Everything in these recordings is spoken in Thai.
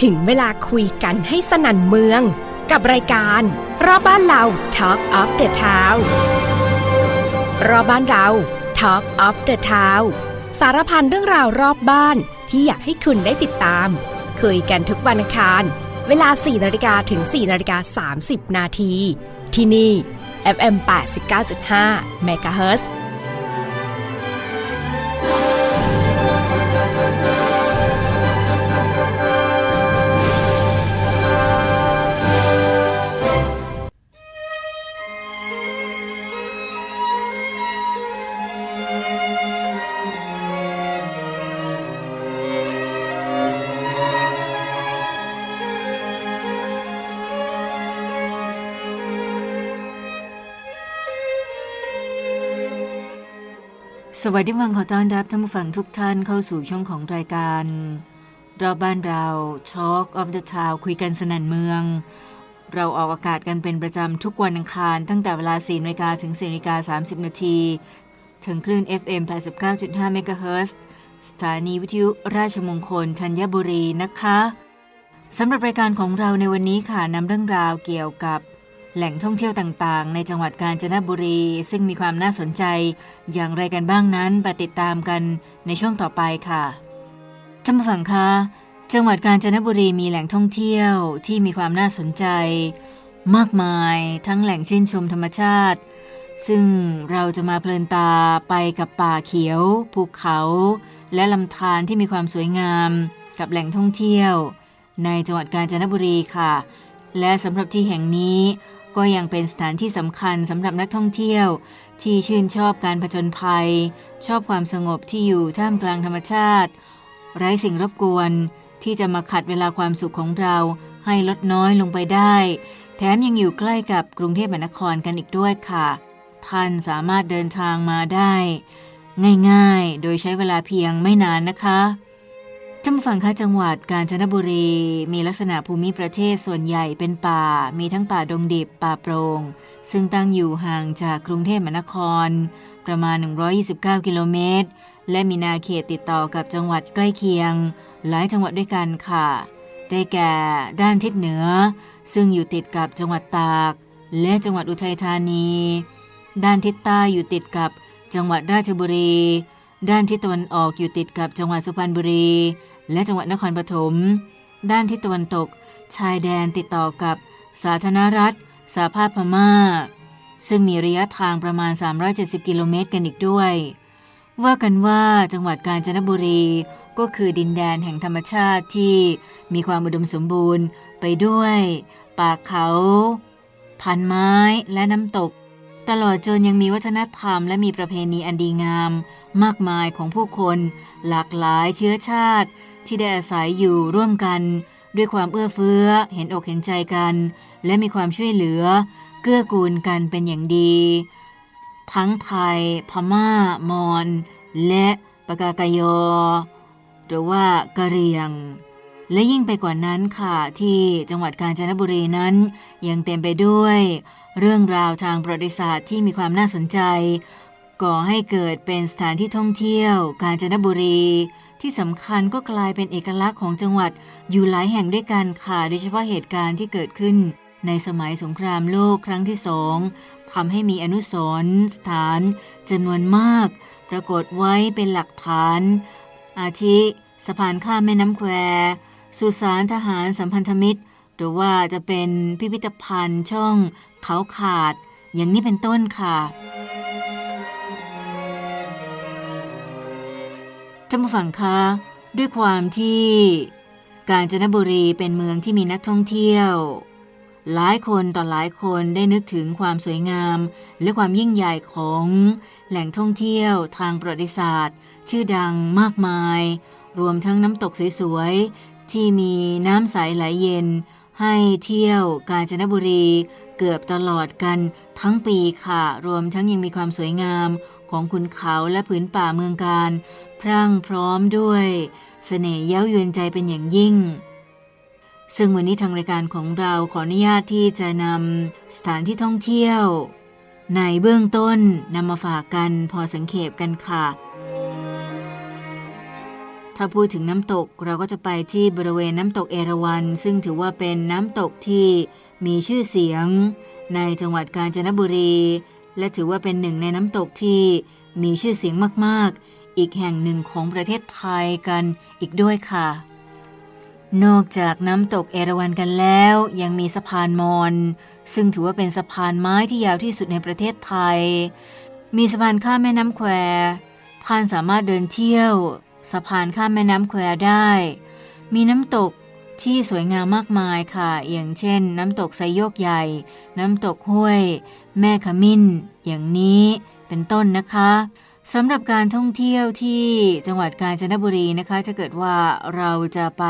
ถึงเวลาคุยกันให้สนั่นเมือง กับรายการรอบบ้านเรา Talk of the Town รอบบ้านเรา Talk of the Town สารพันเรื่องราวรอบบ้านที่อยากให้คุณได้ติดตาม คุยกันทุกวันอังคาร เวลา 4นาฬิกาถึง 4นาฬิกา30 นาที ที่นี่ FM 89.5 MHz สวัสดีวันขอต้อนรับท่านผู้ฟังทุกท่านเข้าสู่ช่วงของรายการรอบบ้านเรา Talk of the Town คุยกันสนันเมือง เราออกอากาศกันเป็นประจำทุกวันอังคาร ตั้งแต่เวลา4นาฬิกาถึง4นาฬิกา30 นาทีถึงคลื่น FM 89.5 MHz สถานีวิทยุราชมงคลธัญบุรีนะคะสำหรับรายการของเราในวันนี้ค่ะนำเรื่องราวเกี่ยวกับ แหล่งท่องเที่ยวต่างๆ ในจังหวัดกาญจนบุรี ซึ่งมีความน่าสนใจ อย่างไรกันบ้างนั้นไปติดตามกันในช่วงต่อไปค่ะท่านผู้ฟังคะจังหวัดกาญจนบุรีมีแหล่งท่องเที่ยวที่มีความน่าสนใจ มากมายทั้งแหล่งชื่นชมธรรมชาติ ซึ่งเราจะมาเพลินตาไปกับป่าเขียว ภูเขา และลำธารที่มีความสวยงามกับแหล่งท่องเที่ยว ในจังหวัดกาญจนบุรีค่ะ และสำหรับที่แห่งนี้ ก็ยังเป็นสถานที่สำคัญสำหรับนักท่องเที่ยว ที่ชื่นชอบการผจญภัย ชอบความสงบที่อยู่ท่ามกลางธรรมชาติ ไร้สิ่งรบกวน ที่จะมาขัดเวลาความสุขของเราให้ลดน้อยลงไปได้ แถมยังอยู่ใกล้กับกรุงเทพมหานครกันอีกด้วยค่ะ ท่านสามารถเดินทางมาได้ ง่ายๆ โดยใช้เวลาเพียงไม่นานนะคะ จำฝั่งค่าจังหวัดกาญจนบุรี มีลักษณะภูมิประเทศส่วนใหญ่เป็นป่า มีทั้งป่าดงดิบป่าโปรง่งซึ่งตั้งอยู่ห่างจากกรุงเทพมหานคร ประมาณ 129 กิโลเมตร และมีนาเขตติดต่อกับจังหวัดใกล้เคียง หลายจังหวัดด้วยกันค่ะ ได้แก่ด้านทิศเหนือ ซึ่งอยู่ติดกับจังหวัดตาก และจังหวัดอุทัยธานี ด้านทิศใต้อยู่ติดกับจังหวัดราชบุรี ด้านทิศตะวันออกอยู่ติดกับจังหวัดสุพรรณบุรี และจังหวัดนครปฐม ด้านทิศตะวันตก ชายแดนติดต่อกับสาธารณรัฐสาภาพพม่า ซึ่งมีระยะทางประมาณ 370 กิโลเมตรกันอีกด้วย ว่ากันว่าจังหวัดกาญจนบุรีก็คือดินแดนแห่งธรรมชาติที่มีความอุดมสมบูรณ์ไปด้วย ป่าเขาพันไม้และน้ำตก ตลอดจนยังมีวัฒนธรรมและมีประเพณีอันดีงาม มากมายของผู้คน หลากหลายเชื้อชาติ ที่ได้อาศัยอยู่ร่วมกัน ด้วยความเอื้อเฟื้อ เห็นอกเห็นใจกัน และมีความช่วยเหลือ เกื้อกูลกันเป็นอย่างดี ทั้งไทย พม่า มอญและปากากยอ หรือว่ากะเหรียง และยิ่งไปกว่านั้นค่ะที่จังหวัดกาญจนบุรีนั้น ยังเต็มไปด้วย เรื่องราวทางประวัติศาสตร์ที่มีความน่าสนใจ ก่อให้เกิดเป็นสถานที่ท่องเที่ยว กาญจนบุรี ที่สำคัญก็กลายเป็นเอกลักษณ์ของจังหวัดอยู่หลายแห่งด้วยกันค่ะโดยเฉพาะเหตุการณ์ที่เกิดขึ้น ในสมัยสงครามโลกครั้งที่สองทำให้มีอนุสรณ์สถานจำนวนมาก ปรากฏไว้เป็นหลักฐาน อาทิสะพานข้ามแม่น้ำแควสุสานทหารสัมพันธมิตร หรือว่าจะเป็นพิพิธภัณฑ์ช่องเขาขาด อย่างนี้เป็นต้นค่ะ ท่านผู้ฟังคะ ด้วยความที่กาญจนบุรีเป็นเมืองที่มีนักท่องเที่ยว หลายคนต่อหลายคนได้นึกถึงความสวยงาม และความยิ่งใหญ่ของแหล่งท่องเที่ยวทางประวัติศาสตร์ ชื่อดังมากมาย รวมทั้งน้ำตกสวยๆ ที่มีน้ำใสไหลเย็น ให้เที่ยวกาญจนบุรีเกือบตลอดกันทั้งปีค่ะ รวมทั้งยังมีความสวยงามของขุนเขาและผืนป่าเมืองการ พรั่งพร้อมด้วยเสน่ห์เย้ายวนใจเป็นอย่างยิ่ง ซึ่งวันนี้ทางรายการของเราขออนุญาตที่จะนำสถานที่ท่องเที่ยว ในเบื้องต้นนำมาฝากกันพอสังเขปกันค่ะ ถ้าพูดถึงน้ำตกเราก็จะไปที่บริเวณน้ำตกเอราวัณซึ่งถือว่าเป็นน้ำตกที่มีชื่อเสียง ในจังหวัดกาญจนบุรี และถือว่าเป็นหนึ่งในน้ำตกที่มีชื่อเสียงมากๆ อีกแห่งหนึ่งของประเทศไทยกันอีกด้วยค่ะ นอกจากน้ำตกเอราวัณกันแล้ว ยังมีสะพานมอญซึ่งถือว่าเป็นสะพานไม้ที่ยาวที่สุดในประเทศไทย มีสะพานข้ามแม่น้ำแควท่านสามารถเดินเที่ยว สะพานข้ามแม่น้ำแควได้ มีน้ำตกที่สวยงามมากมายค่ะ อย่างเช่น น้ำตกไซโยกใหญ่ น้ำตกห้วย แม่ขมิ้น อย่างนี้เป็นต้นนะคะ สำหรับการท่องเที่ยวที่จังหวัดกาญจนบุรีนะคะ ถ้าเกิดว่าเราจะไป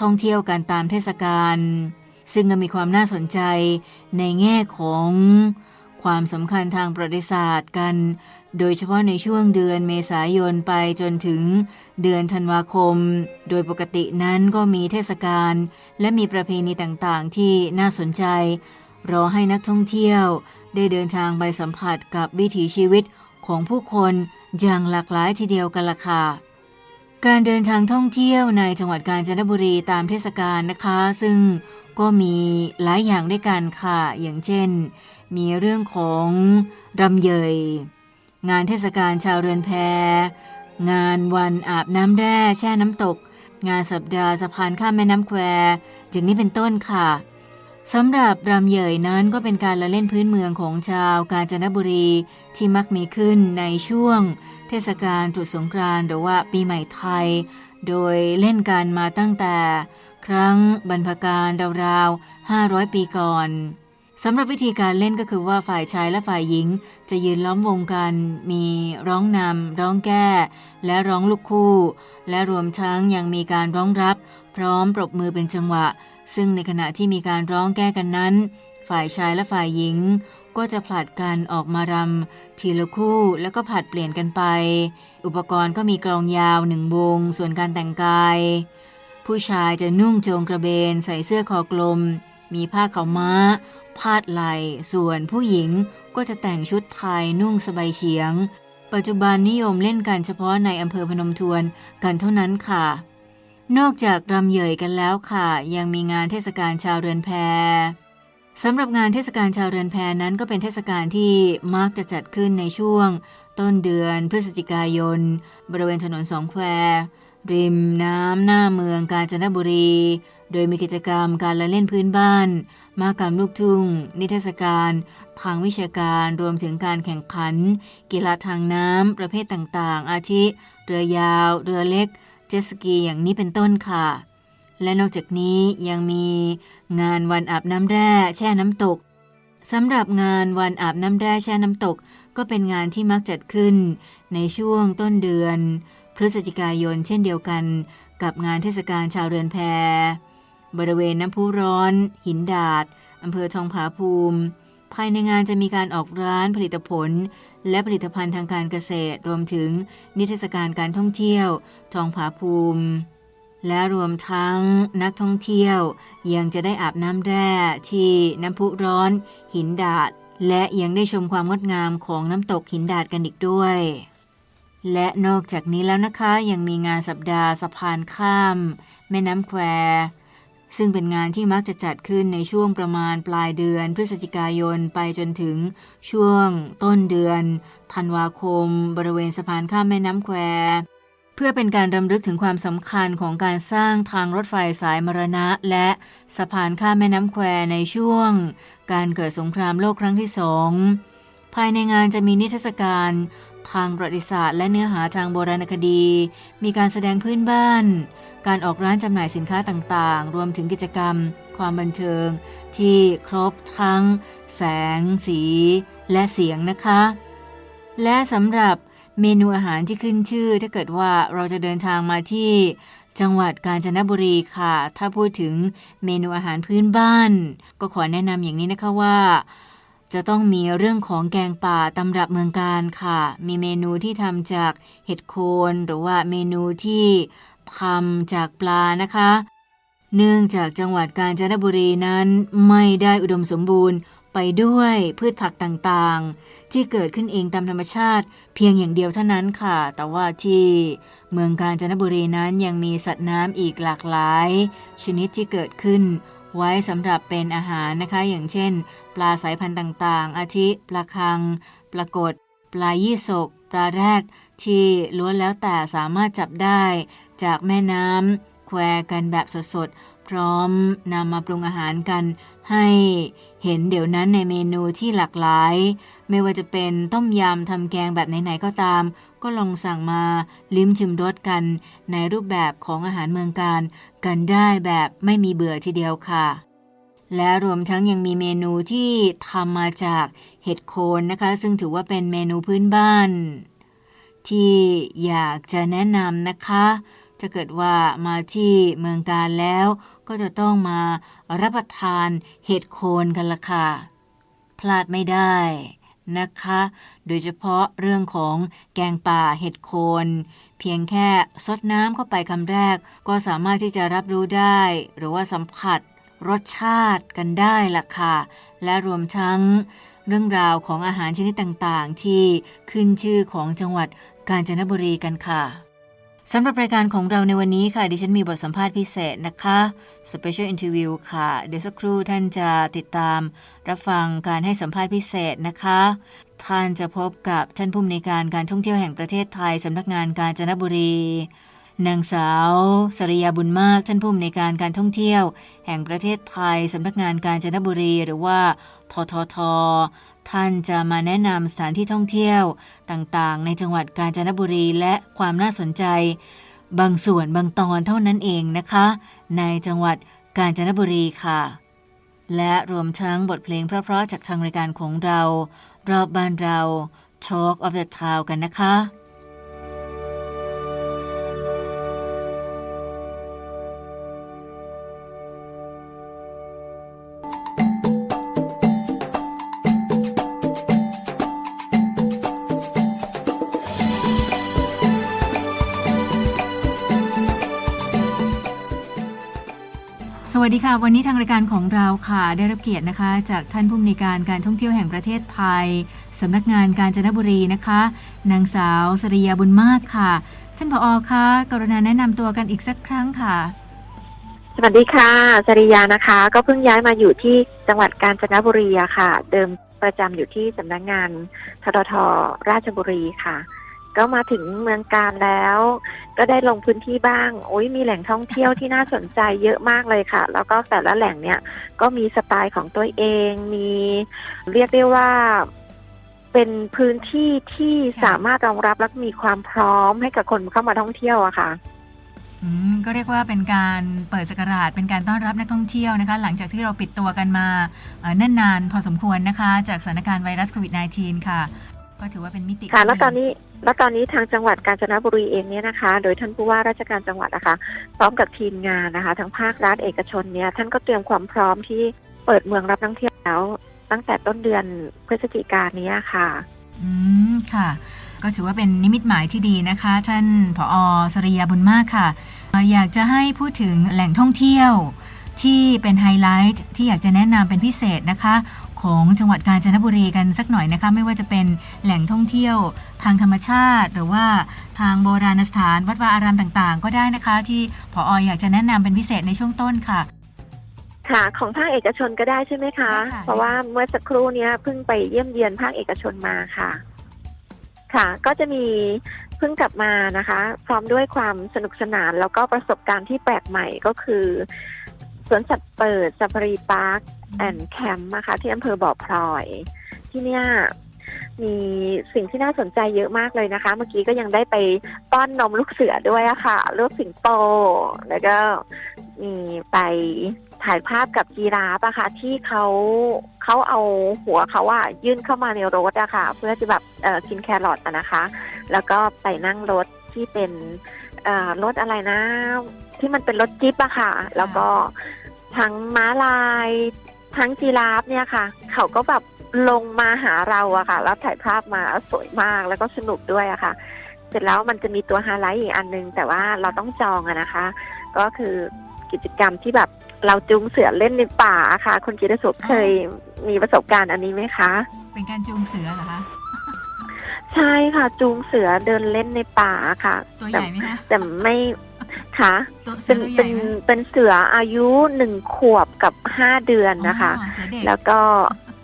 ท่องเที่ยวกันตามเทศกาลซึ่งมีความน่าสนใจในแง่ของความสำคัญทางประวัติศาสตร์กัน โดยเฉพาะในช่วงเดือนเมษายนไปจนถึงเดือนธันวาคม โดยปกตินั้นก็มีเทศกาลและมีประเพณีต่างๆ ที่น่าสนใจ รอให้นักท่องเที่ยวได้เดินทางไปสัมผัสกับวิถีชีวิต ของผู้คนอย่างหลากหลายทีเดียวกันละค่ะ การเดินทางท่องเที่ยวในจังหวัดกาญจนบุรีตามเทศกาลนะคะ ซึ่งก็มีหลายอย่างด้วยกันค่ะ อย่างเช่น มีเรื่องของรำเยย งานเทศกาลชาวเรือนแพ งานวันอาบน้ำแร่แช่น้ำตก งานสัปดาห์สะพานข้ามแม่น้ำแควอย่างนี้เป็นต้นค่ะ สำหรับรำเยยนั้นก็เป็นการละเล่นพื้นเมืองของชาวกาญจนบุรีที่มักมีขึ้นในช่วง เทศกาลตรุษสงกรานต์หรือว่าปีใหม่ไทย โดยเล่นกันมาตั้งแต่ ครั้งบรรพการราวๆ 500 ปีก่อนสำหรับวิธีการเล่นก็คือว่าฝ่ายชายและฝ่ายหญิง จะยืนล้อมวงกัน มีร้องนำร้องแก้ และร้องลูกคู่ และรวมทั้งยังมีการร้องรับ พร้อมปรบมือเป็นจังหวะ ซึ่งในขณะที่มีการร้องแก้กันนั้น ฝ่ายชายและฝ่ายหญิงก็จะผลัดกันออกมารำทีละคู่แล้วก็ผลัดเปลี่ยนกันไป อุปกรณ์ก็มีกลองยาวหนึ่งวง ส่วนการแต่งกาย ผู้ชายจะนุ่งโจงกระเบน ใส่เสื้อคอกลม มีผ้าขาวม้า พาดไหล่ส่วนผู้หญิงก็จะแต่งชุดไทยนุ่งสบายเฉียง ปัจจุบันนิยมเล่นกันเฉพาะในอำเภอพนมทวนกันเท่านั้นค่ะ นอกจากรำเหยยกันแล้วค่ะ ยังมีงานเทศกาลชาวเรือนแพสำหรับงานเทศกาลชาวเรือนแพนั้นก็เป็นเทศกาลที่มักจะจัดขึ้นในช่วง ต้นเดือนพฤศจิกายน บริเวณถนนสองแควริมน้ำหน้าเมืองกาญจนบุรี โดยมีกิจกรรมการละเล่นพื้นบ้าน มากรรมลูกทุ่ง นิทรรศการทางวิชาการรวมถึงการแข่งขัน กีฬาทางน้ำประเภทต่างๆ อาทิ เรือยาว เรือเล็ก เจ็ตสกีอย่างนี้เป็นต้นค่ะ และนอกจากนี้ยังมีงานวันอาบน้ำแร่แช่น้ำตกสำหรับงานวันอาบน้ำแร่แช่น้ำตก ก็เป็นงานที่มักจัดขึ้น ในช่วงต้นเดือน พฤศจิกายนเช่นเดียวกัน กับงานเทศกาลชาวเรือนแพ บริเวณน้ำพุร้อน หินดาดอำเภอทองผาภูมิ ภายในงานจะมีการออกร้านผลิตผล และผลิตภัณฑ์ทางการเกษตร รวมถึงนิทรรศการการท่องเที่ยว ทองผาภูมิ และรวมทั้งนักท่องเที่ยว ยังจะได้อาบน้ำแร่ที่น้ำพุร้อน หินดาด และยังได้ชมความงดงามของน้ำตกหินดาดกันอีกด้วย และนอกจากนี้แล้วนะคะยังมีงานสัปดาห์สะพานข้าม แม่น้ำแคว ซึ่งเป็นงานที่มักจะจัดขึ้นในช่วงประมาณปลายเดือน พฤศจิกายนไปจนถึงช่วงต้นเดือนธันวาคม บริเวณสะพานข้ามแม่น้ำแคว เพื่อเป็นการรำลึกถึงความสำคัญของการสร้างทางรถไฟสายมรณะ และสะพานข้ามแม่น้ำแควในช่วง การเกิดสงครามโลกครั้งที่สองภายในงานจะมีนิทรรศการทางประวัติศาสตร์และเนื้อหาทางโบราณคดี มีการแสดงพื้นบ้าน การออกร้านจำหน่ายสินค้าต่างๆ รวมถึงกิจกรรม ความบันเทิง ที่ครบทั้ง แสง สี และเสียงนะคะ และสำหรับเมนูอาหารที่ขึ้นชื่อ ถ้าเกิดว่าเราจะเดินทางมาที่จังหวัดกาญจนบุรีค่ะ ถ้าพูดถึงเมนูอาหารพื้นบ้าน ก็ขอแนะนำอย่างนี้นะคะว่า จะต้องมีเรื่องของแกงป่าตำรับเมืองการค่ะ มีเมนูที่ทำจากเห็ดโคน หรือว่าเมนูที่ ทำจากปลานะคะ เนื่องจากจังหวัดกาญจนบุรีนั้นไม่ได้อุดมสมบูรณ์ไปด้วยพืชผักต่างๆ ที่เกิดขึ้นเองตามธรรมชาติเพียงอย่างเดียวเท่านั้นค่ะ แต่ว่าที่เมืองกาญจนบุรีนั้นยังมีสัตว์น้ำอีกหลากหลาย ชนิดที่เกิดขึ้นไว้สำหรับเป็นอาหารนะคะ อย่างเช่น ปลาสายพันธุ์ต่างๆ อาทิปลาคัง ปลากดปลายี่สก ปลาแรดที่ล้วนแล้วแต่สามารถจับได้ จากแม่น้ำแควกันแบบสดๆ พร้อมนำมาปรุงอาหารกันให้เห็นเดี๋ยวนั้นในเมนูที่หลากหลาย ไม่ว่าจะเป็นต้มยำทำแกงแบบไหนๆก็ตาม ก็ลองสั่งมาลิ้มชิมรสกัน ในรูปแบบของอาหารเมืองการ กันได้แบบไม่มีเบื่อทีเดียวค่ะ และรวมทั้งยังมีเมนูที่ทำมาจากเห็ดโคนนะคะ ซึ่งถือว่าเป็นเมนูพื้นบ้าน ที่อยากจะแนะนำนะคะ ถ้าเกิดว่ามาที่เมืองการแล้ว ก็จะต้องมารับประทานเห็ดโคนกันละค่ะ พลาดไม่ได้นะคะ โดยเฉพาะเรื่องของแกงป่าเห็ดโคน เพียงแค่ซดน้ำเข้าไปคำแรก ก็สามารถที่จะรับรู้ได้ หรือว่าสัมผัสรสชาติกันได้ล่ะค่ะ และรวมทั้งเรื่องราวของอาหารชนิดต่างๆ ที่ขึ้นชื่อของจังหวัดกาญจนบุรีกันค่ะ สำหรับรายการของเราในวันนี้ค่ะ ดิฉันมีบทสัมภาษณ์พิเศษนะคะ Special Interview ค่ะ เดี๋ยวสักครู่ท่านจะติดตาม รับฟังการให้สัมภาษณ์พิเศษนะคะ ท่านจะพบกับท่านผู้อำนวยการการท่องเที่ยวแห่งประเทศไทยสำนักงานกาญจนบุรี นางสาวสริยาบุญมาก ท่านผู้อำนวยการการท่องเที่ยว แห่งประเทศไทยสำนักงานกาญจนบุรี หรือว่าททท ท่านจะมาแนะนำสถานที่ท่องเที่ยวต่างๆ ในจังหวัดกาญจนบุรีและความน่าสนใจ บางส่วนบางตอนเท่านั้นเองนะคะ ในจังหวัดกาญจนบุรีค่ะ และรวมทั้งบทเพลงเพราะๆจากทางรายการของเรา รอบบ้านเรา Talk of the Town กันนะคะ วัสดีค่ะ วันนี้ทางรายการของเราค่ะ ได้รับเกียรตินะคะ จากท่านผู้อำนวยการการท่องเที่ยวแห่งประเทศไทยสำนักงานกาญจนบุรีนะคะ นางสาวสริยาบุญมากค่ะ ท่านผอคะกรุณาแนะนำตัวกันอีกสักครั้งค่ะ สวัสดีค่ะจริยานะคะ ก็เพิ่งย้ายมาอยู่ที่จังหวัดกาญจนบุรีอะค่ะ เดิมประจำอยู่ที่สำนักงานทททราชบุรีค่ะ ก็มาถึงเมืองการแล้ว ก็ได้ลงพื้นที่บ้าง โอ้ยมีแหล่งท่องเที่ยวที่น่าสนใจเยอะมากเลยค่ะ แล้วก็แต่ละแหล่งเนี่ยก็มีสไตล์ของตัวเอง มีเรียกได้ว่าเป็นพื้นที่ที่ค่ะสามารถรองรับและมีความพร้อมให้กับคนเข้ามาท่องเที่ยวอะค่ะอืมก็เรียกว่าเป็นการเปิดสกราชเป็นการต้อนรับนักท่องเที่ยวนะคะ หลังจากที่เราปิดตัวกันมาเอ่อเนิ่นนานพอสมควรนะคะ จากสถานการณ์ไวรัสโควิด -19 ค่ะ ก็ถือว่าเป็นมิติค่ะแล้วตอนหงนี้ แล้วตอนนี้ทางจังหวัดกาญจนบุรีเองเนี่ยนะคะ โดยท่านผู้ว่าราชการจังหวัดนะคะพร้อมกับทีมงานนะคะ ทั้งภาครัฐเอกชนเนี่ยท่านก็เตรียมความพร้อมที่เปิดเมืองรับนักท่องเที่ยวแล้ว ตั้งแต่ต้นเดือนพฤศจิกายนนี้ค่ะ อืมค่ะ ก็ถือว่าเป็นนิมิตหมายที่ดีนะคะ ท่านผอสริยาบุญมากค่ะ อยากจะให้พูดถึงแหล่งท่องเที่ยวที่เป็นไฮไลท์ที่อยากจะแนะนำเป็นพิเศษนะคะ ของจังหวัดกาญจนบุรีกันสักหน่อยนะคะ ไม่ว่าจะเป็นแหล่งท่องเที่ยวทางธรรมชาติ หรือว่าทางโบราณสถาน วัดวาอารามต่างๆ ก็ได้นะคะ ที่ผออยากจะแนะนำเป็นพิเศษในช่วงต้นค่ะ ค่ะของภาคเอกชนก็ได้ใช่ไหมคะได้ค่ะเพราะว่าเมื่อสักครู่เนี้ยเพิ่งไปเยี่ยมเยียนภาคเอกชนมาค่ะ ค่ะ ก็จะมีเพิ่งกลับมานะคะ พร้อมด้วยความสนุกสนานแล้วก็ประสบการณ์ที่แปลกใหม่ก็คือส วนสัตว์เปิดซาฟารีพาร์คแอนด์แคมป์นะคะที่อำเภอบ่อพลอย ที่เนี่ยมีสิ่งที่น่าสนใจเยอะมากเลยนะคะ เมื่อกี้ก็ยังได้ไปป้อนนมลูกเสือด้วยอะค่ะลูกสิงโต แล้วก็มีไปถ่ายภาพกับจีราฟอะค่ะ ที่เขาเขาเอาหัวเขาอะยื่นเข้ามาในรถอะค่ะ เพื่อจะแบบเออกินแครอทอะนะคะ แล้วก็ไปนั่งรถที่เป็นรถอะไรนะ ที่มันเป็นรถจิ๊บอะค่ะ แล้วก็ ทั้งม้าลาย ทั้งจีราฟเนี่ยค่ะ เขาก็แบบลงมาหาเราอะค่ะ แล้วถ่ายภาพมาสวยมากแล้วก็สนุกด้วยอะค่ะ เสร็จแล้วมันจะมีตัวไฮไลท์อีกอันนึง แต่ว่าเราต้องจองอะนะคะ ก็คือกิจกรรมที่แบบเราจูงเสือเล่นในป่าค่ะ คุณกิตสุขเคยมีประสบการณ์อันนี้ไหมคะ เป็นการจูงเสือเหรอคะใช่ค่ะ จูงเสือเดินเล่นในป่าค่ะ ตัวใหญ่ไหมคะแต่ไม่ ค่ะตัวเสืเป็อนตัวใหเป็ญ่นไหมเป็นเสืออายุหนึ่งขวบกับห้าเดือนนะคะ อ๋อเสือเด็ก แล้วก็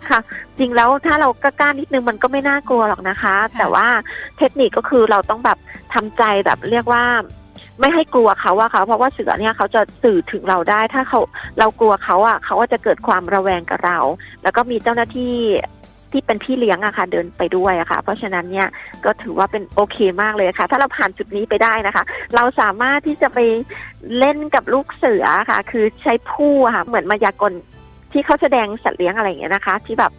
ค่ะ จริงแล้วถ้าเรากล้าๆนิดนึงมันก็ไม่น่ากลัวหรอกนะคะ แต่ว่าเทคนิคก็คือเราต้องแบบทำใจแบบเรียกว่า ไม่ให้กลัวเขาอะค่ะเพราะว่าเสือเนี่ยเขาจะสื่อถึงเราได้ ถ้าเขาเรากลัวเขาอะเขาก็จะเกิดความระแวงกับเรา แล้วก็มีเจ้าหน้าที่ ที่เป็นพี่เลี้ยงอะค่ะเดินไปด้วยอะค่ะ เพราะฉะนั้นเนี่ยก็ถือว่าเป็นโอเคมากเลยค่ะ ถ้าเราผ่านจุดนี้ไปได้นะคะ เราสามารถที่จะไปเล่นกับลูกเสือค่ะ คือใช้ผู้ค่ะ เหมือนมายากลที่เขาแสดงสัตว์เลี้ยงอะไรอย่างเงี้ยนะคะ ที่แบบ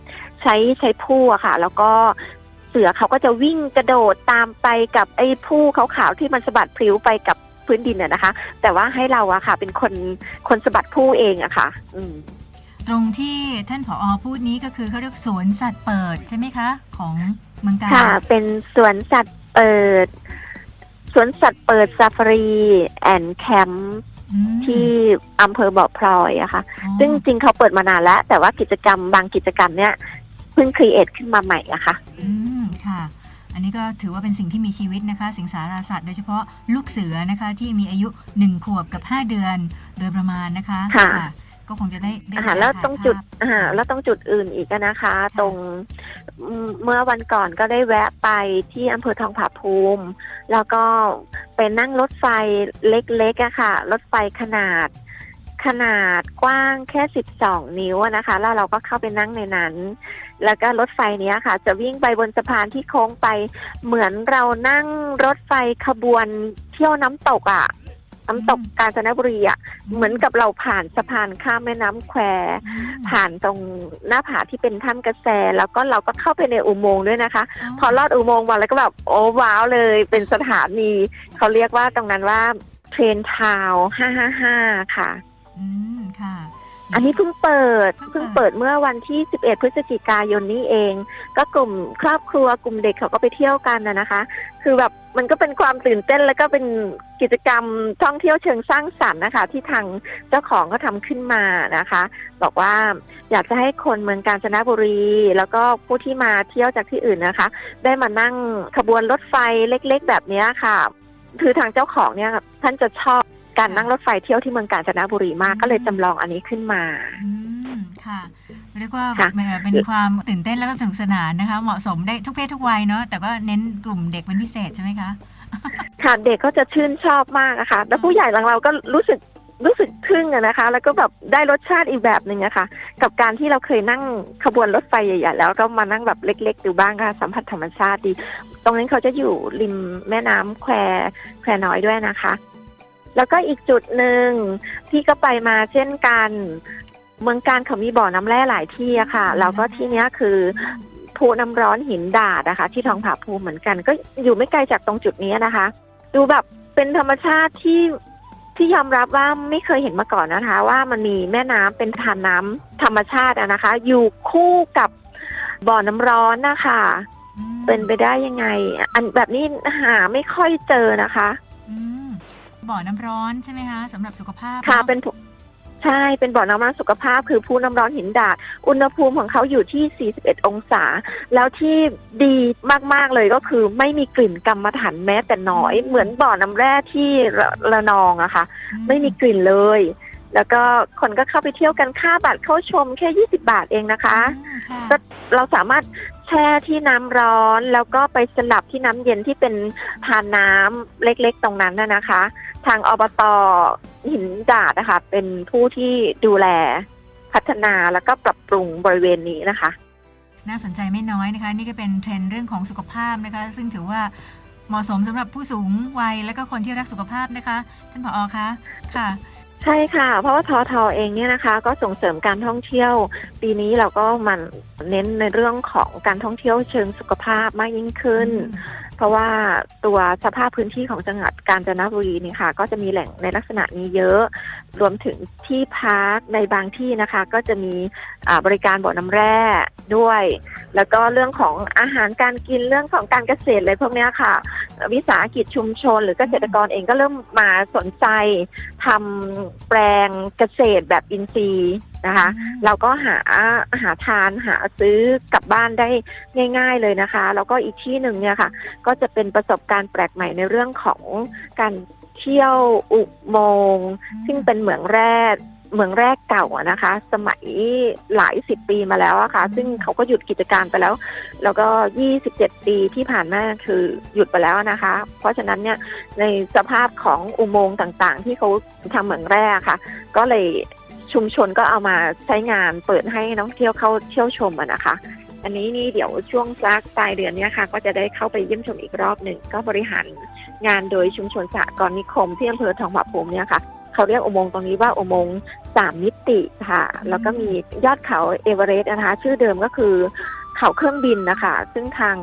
ใช้ใช้ผู้อะค่ะ แล้วก็เสือเขาก็จะวิ่งกระโดดตามไปกับไอ้ผู้ขาวๆที่มันสะบัดพลิ้วไปกับพื้นดินอะนะคะ แต่ว่าให้เราอะค่ะ เป็นคนคนสะบัดผู้เองอะค่ะ อืม ตรงที่ท่านผอพูดนี้ก็คือเขาเรียกสวนสัตว์เปิดใช่ไหมคะ ของเมืองกาญค่ะ เป็นสวนสัตว์เปิดสวนสัตว์เปิดซาฟารีแอนด์แคมป์อืมที่อำเภอบ่อพลอยอะค่ะ อ๋อซึ่งจริงเขาเปิดมานานแล้ว แต่ว่ากิจกรรมบางกิจกรรมเนี่ยเพิ่งครีเอทขึ้นมาใหม่อะค่ะ อืมค่ะ อันนี้ก็ถือว่าเป็นสิ่งที่มีชีวิตนะคะ สิงสาราสัตว์โดยเฉพาะลูกเสือนะคะ ที่มีอายุ 1 ขวบกับ 5 เดือน โดยประมาณนะคะค่ะ ก็คงจะได้ได้อ่าเวแล้วถ่ายตรงจุดภาพอ่าแล้วตรงจุดอื่นอีกอะนะคะ ตรงอืมเมื่อวันก่อนก็ได้แวะไปที่อำเภอทองผาภูมิ แล้วก็ไปนั่งรถไฟเล็กๆอะค่ะ รถไฟขนาดขนาดกว้างแค่ 12 นิ้วอะนะคะ แล้วเราก็เข้าไปนั่งในนั้น แล้วก็รถไฟเนี้ยค่ะ จะวิ่งไปบนสะพานที่โค้งไป เหมือนเรานั่งรถไฟขบวนเที่ยวน้ำตกอะ น้ำตกกาญจนบุรีอะเหมือนกับเราผ่านสะพานข้ามแม่น้ำแควอืมผ่านตรงหน้าผาที่เป็นถ้ำกระแส แล้วก็เราก็เข้าไปในอุโมงค์ด้วยนะคะ พอลอดอุโมงค์มาแล้วก็แบบโอ้ว้าวเลยเป็นสถานีเขาเรียกว่าตรงนั้นว่าเทรนทาวห้าห้าห้าค่ะ อืมค่ะ อันนี้เพิ่งเปิดเพิ่เพิ่งงเปิเปิดดเมื่อวันที่ 11 พฤศจิกายนนี้เอง ก็กลุ่มครอบครัวกลุ่มเด็กเขาก็ไปเที่ยวกันนะนะคะ คือแบบมันก็เป็นความตื่นเต้นแล้วก็เป็นกิจกรรมท่องเที่ยวเชิงสร้างสรรค์นะคะ ที่ทางเจ้าของก็ทำขึ้นมานะคะ บอกว่าอยากจะให้คนเมืองกาญจนบุรี แล้วก็ผู้ที่มาเที่ยวจากที่อื่นนะคะ ได้มานั่งขบวนรถไฟเล็ก ๆ แบบเนี้ยค่ะ คือทางเจ้าของเนี่ยท่านจะชอบ การนั่งรถไฟเที่ยวที่เมืองกาญจนบุรีมากก็เลยจำลองอันนี้ขึ้นมาอืมค่ะเรียกว่าค่ะเอ่อเป็นความตื่นเต้นแล้วก็สนุกสนานนะคะ เหมาะสมได้ทุกเพศทุกวัยเนาะแต่ก็เน้นกลุ่มเด็กเป็นพิเศษใช่ไหมคะค่ะเด็กก็จะชื่นชอบมากอะค่ะแล้วผู้ใหญ่หลังเราก็รู้สึกรู้สึกทึ่งอะนะคะ แล้วก็แบบได้รสชาติอีกแบบหนึ่งอะค่ะ กับการที่เราเคยนั่งขบวนรถไฟใหญ่ๆแล้วก็มานั่งแบบเล็ก ๆ ดูบ้างค่ะสัมผัสธรรมชาติดี ตรงนั้นเขาจะอยู่ริมแม่น้ำแควแควน้อยด้วยนะคะ แล้วก็อีกจุดหนึ่งที่ก็ไปมาเช่นกัน เมืองการเขามีบ่อน้ำแร่หลายที่อะค่ะ แล้วก็ที่เนี้ยคือภูน้ำร้อนหินดาดนะคะ ที่ทองผาภูมิเหมือนกัน ก็อยู่ไม่ไกลจากตรงจุดนี้นะคะ ดูแบบเป็นธรรมชาติที่ที่ยอมรับว่าไม่เคยเห็นมาก่อนนะคะ ว่ามันมีแม่น้ำเป็นทานน้ำธรรมชาติอะนะคะ อยู่คู่กับบ่อน้ำร้อนนะคะอืมเป็นไปได้ยังไง อันแบบนี้หาไม่ค่อยเจอนะคะอืม บ่อน้ำร้อนใช่ไหมคะสำหรับสุขภาพค่ะเนอะเป็นผู้ใช่เป็นบ่อน้ำมันสุขภาพ คือภูน้ำร้อนหินดาดอุณหภูมิของเขาอยู่ที่ 41 องศา แล้วที่ดีมาก ๆ เลยก็คือไม่มีกลิ่นกรรมฐานแม้แต่น้อย เหมือนบ่อน้ำแร่ที่ระระนองอะค่ะ ไม่มีกลิ่นเลย แล้วก็คนก็เข้าไปเที่ยวกันค่าบัตรเข้าชมแค่ 20 บาทเองนะคะอืมค่ะก็เราสามารถแช่ที่น้ำร้อน แล้วก็ไปสลับที่น้ำเย็นที่เป็นทานน้ำเล็กๆตรงนั้นน่ะนะคะ ทางอบตหินดาดนะคะ เป็นผู้ที่ดูแลพัฒนาแล้วก็ปรับปรุงบริเวณนี้นะคะ น่าสนใจไม่น้อยนะคะ นี่ก็เป็นเทรนด์เรื่องของสุขภาพนะคะ ซึ่งถือว่าเหมาะสมสำหรับผู้สูงวัยและก็คนที่รักสุขภาพนะคะ ท่านผอคะค่ะ ใช่ค่ะ เพราะว่าทอทอเองเนี่ยนะคะ ก็ส่งเสริมการท่องเที่ยว ปีนี้เราก็มันเน้นในเรื่องของการท่องเที่ยวเชิงสุขภาพมากยิ่งขึ้น เพราะว่าตัวสภาพพื้นที่ของจังหวัดกาญจนบุรีนี่ค่ะ ก็จะมีแหล่งในลักษณะนี้เยอะ รวมถึงที่พักในบางที่นะคะ ก็จะมีอ่าบริการบ่อน้ำแร่ด้วย แล้วก็เรื่องของอาหารการกินเรื่องของการเกษตรอะไรพวกเนี้ยค่ะ วิสาหกิจชุมชน หรือเกษตรกรเองก็เริ่มมาสนใจทำแปลงเกษตรแบบอินทรีย์นะคะ เราก็หาหาทานหาซื้อกลับบ้านได้ง่าย ๆเลยนะคะ แล้วก็อีกที่หนึ่งเนี่ยค่ะ ก็จะเป็นประสบการณ์แปลกใหม่ในเรื่องของการ เที่ยวอุโมงค์ซึ่งเป็นเหมืองแร่เมืองแรกเก่าอะนะคะ สมัยหลายสิบปีมาแล้วอะค่ะ ซึ่งเขาก็หยุดกิจการไปแล้ว แล้วก็27ปีที่ผ่านมาคือหยุดไปแล้วนะคะ เพราะฉะนั้นเนี่ยในสภาพของอุโมงค์ต่างๆ ที่เขาทำเหมืองแร่ค่ะ ก็เลยชุมชนก็เอามาใช้งานเปิดให้นักท่องเที่ยวเข้าเที่ยวชมอะนะคะ อันนี้นี่เดี๋ยวช่วงสักปลายเดือนนี้ค่ะ ก็จะได้เข้าไปเยี่ยมชมอีกรอบหนึ่งก็บริหารงานโดยชุมชนสหกรณ์นิคมที่อำเภอทองผาภูมิเนี่ยค่ะเขาเรียกอุโมงค์ตรงนี้ว่าอุโมงค์สามมิติค่ะ แล้วก็มียอดเขาเอเวอเรสต์นะคะ ชื่อเดิมก็คือเขาเครื่องบินนะคะ ซึ่งทาง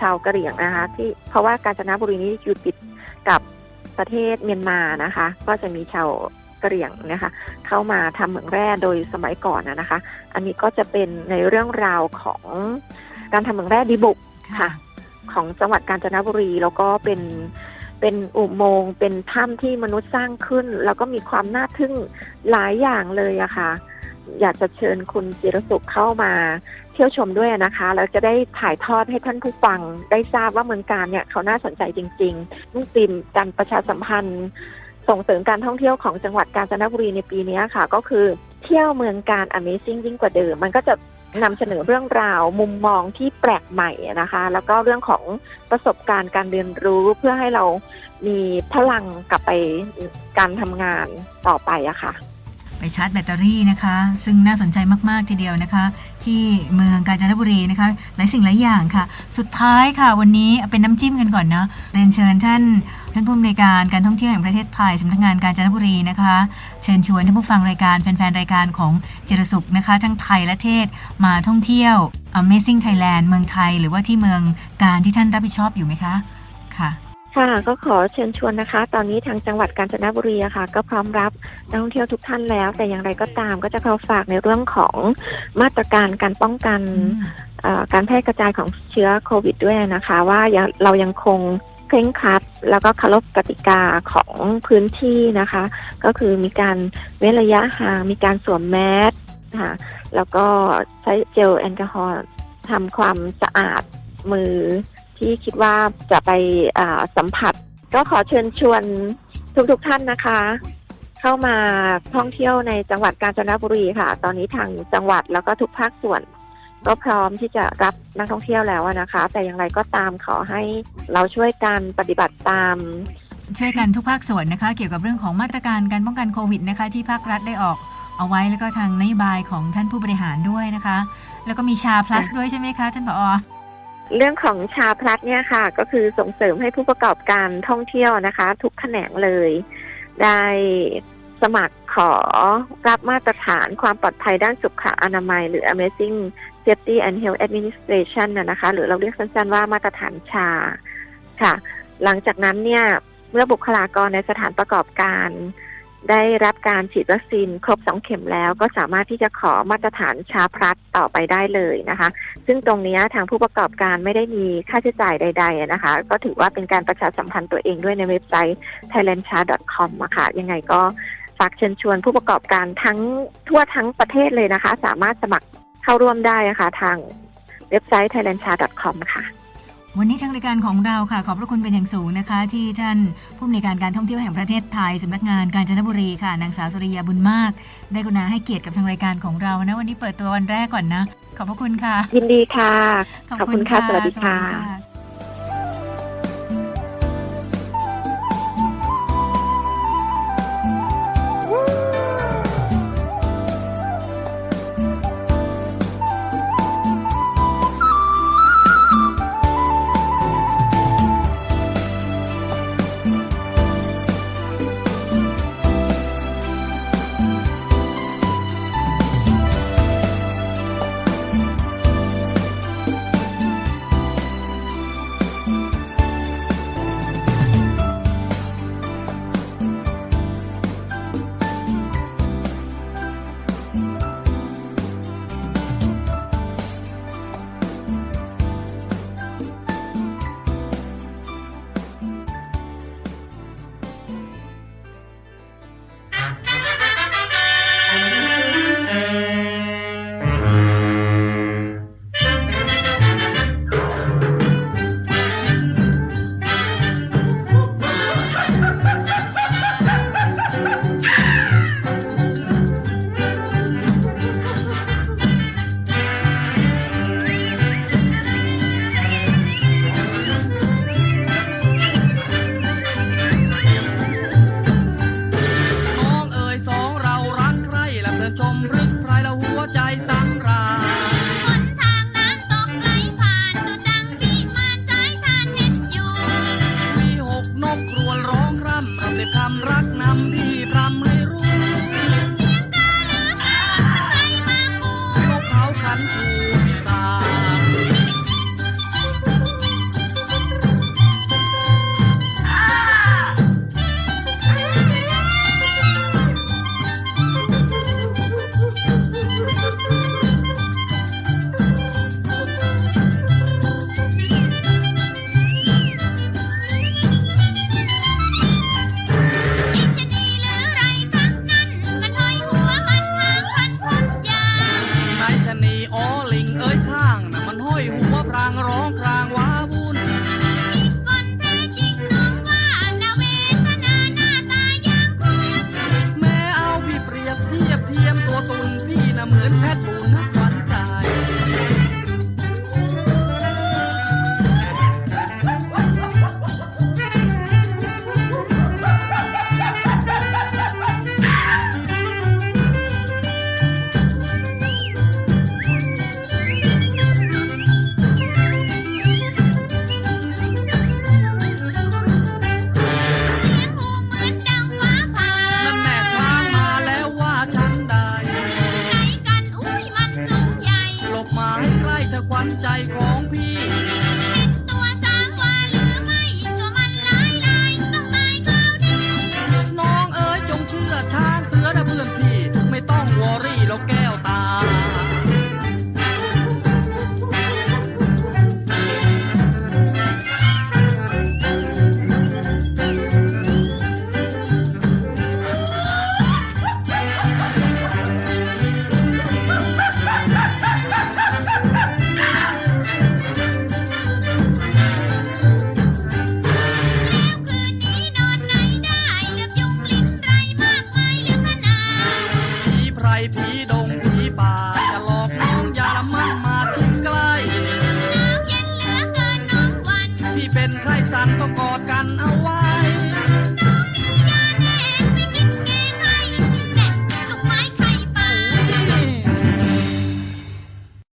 ชาวกะเหรี่ยงนะคะ ที่เพราะว่ากาญจนบุรีนี้อยู่ติดกับประเทศเมียนมานะคะ ก็จะมีชาว กะเหรี่ยงนะคะ เข้ามาทำเหมืองแร่โดยสมัยก่อนนะนะคะ อันนี้ก็จะเป็นในเรื่องราวของการทำเหมืองแร่ดีบุกค่ะ ของจังหวัดกาญจนบุรีแล้วก็เป็นเป็นอุโมงค์เป็นถ้ำที่มนุษย์สร้างขึ้น แล้วก็มีความน่าทึ่งหลายอย่างเลยอะค่ะ อยากจะเชิญคุณจิรสุขเข้ามาเที่ยวชมด้วยนะคะ แล้วจะได้ถ่ายทอดให้ท่านผู้ฟังได้ทราบว่าเมืองการเนี่ยเขาน่าสนใจจริงๆมุ่งตีมการประชาสัมพันธ์ ส่งเสริมการท่องเที่ยวของจังหวัดกาญจนบุรีในปีนี้ค่ะ ก็คือเที่ยวเมืองการ Amazing ยิ่งกว่าเดิม มันก็จะนำเสนอเรื่องราวมุมมองที่แปลกใหม่นะคะ แล้วก็เรื่องของประสบการณ์การเรียนรู้เพื่อให้เรามีพลังกลับไปการทำงานต่อไปอะค่ะ ไปชาร์จแบตเตอรี่นะคะ ซึ่งน่าสนใจมาก ๆ ทีเดียวนะคะ ที่เมืองกาญจนบุรีนะคะ หลายสิ่งหลายอย่างค่ะ สุดท้ายค่ะ วันนี้เป็นน้ำจิ้มกันก่อนนะเรียนเชิญท่าน ท่านผู้อำนวยการการท่องเที่ยวแห่งประเทศไทยสำนักงานกาญจนบุรีนะคะ เชิญชวนท่านผู้ฟังรายการแฟนๆรายการของเจรสุขนะคะ ทั้งไทยและเทศมาท่องเที่ยว Amazing Thailand เมืองไทย หรือว่าที่เมืองการที่ท่านรับผิดชอบอยู่ไหมคะค่ะค่ะก็ขอเชิญชวนนะคะ ตอนนี้ทางจังหวัดกาญจนบุรีอะค่ะ ก็พร้อมรับนักท่องเที่ยวทุกท่านแล้ว แต่อย่างไรก็ตามก็จะขอฝากในเรื่องของมาตรการการป้องกันเอ่อการแพร่กระจายของเชื้อโควิดด้วยนะคะ ว่ายังเรายังคง เคร่งครัด แล้วก็เคารพกติกาของพื้นที่นะคะ ก็คือมีการเว้นระยะห่างมีการสวมแมสค่ะแล้วก็ใช้เจลแอลกอฮอล์ทำความสะอาดมือที่คิดว่าจะไปสัมผัส ก็ขอเชิญชวนทุกๆท่านนะคะ เข้ามาท่องเที่ยวในจังหวัดกาญจนบุรีค่ะ ตอนนี้ทางจังหวัดแล้วก็ทุกภาคส่วน ก็พร้อมที่จะรับนักท่องเที่ยวแล้วอะนะคะ แต่อย่างไรก็ตามขอให้เราช่วยกันปฏิบัติตาม ช่วยกันทุกภาคส่วนนะคะ เกี่ยวกับเรื่องของมาตรการการป้องกันโควิดนะคะ ที่ภาครัฐได้ออกเอาไว้แล้วก็ทางนโยบายของท่านผู้บริหารด้วยนะคะ แล้วก็มีชา plus ด้วยใช่ไหมคะท่านผอเรื่องของชาพลัสเนี่ยค่ะ ก็คือส่งเสริมให้ผู้ประกอบการท่องเที่ยวนะคะ ทุกแขนงเลย ได้สมัครขอรับมาตรฐานความปลอดภัยด้านสุขอนามัย หรือ Amazing Safety and Health Administration นะคะหรือเราเรียกสั้นๆว่ามาตรฐานชาค่ะ หลังจากนั้นเนี่ยเมื่อบุคลากรในสถานประกอบการ ได้รับการฉีดวัคซีนครบสองเข็มแล้ว ก็สามารถที่จะขอมาตรฐานชาพลัสต่อไปได้เลยนะคะ ซึ่งตรงนี้ทางผู้ประกอบการไม่ได้มีค่าใช้จ่ายใด ๆ นะคะ ก็ถือว่าเป็นการประชาสัมพันธ์ตัวเองด้วยในเว็บไซต์ thailandcha.com อะค่ะยังไงก็ฝากเชิญชวนผู้ประกอบการทั้งทั่วทั้งประเทศเลยนะคะ สามารถสมัคร เข้าร่วมได้นะคะทางเว็บไซต์ thailandcha.com ค่ะ วันนี้ทางรายการของเราค่ะ ขอบพระคุณเป็นอย่างสูงนะคะ ที่ท่านผู้อำนวยการการท่องเที่ยวแห่งประเทศไทยสำนักงานกาญจนบุรีค่ะนางสาวสุริยาบุญมาก ได้กรุณาให้เกียรติกับทางรายการของเรานะวันนี้เปิดตัววันแรกก่อนนะ ขอบพระคุณค่ะ ยินดีค่ะ ขอบคุณค่ะ สวัสดีค่ะะ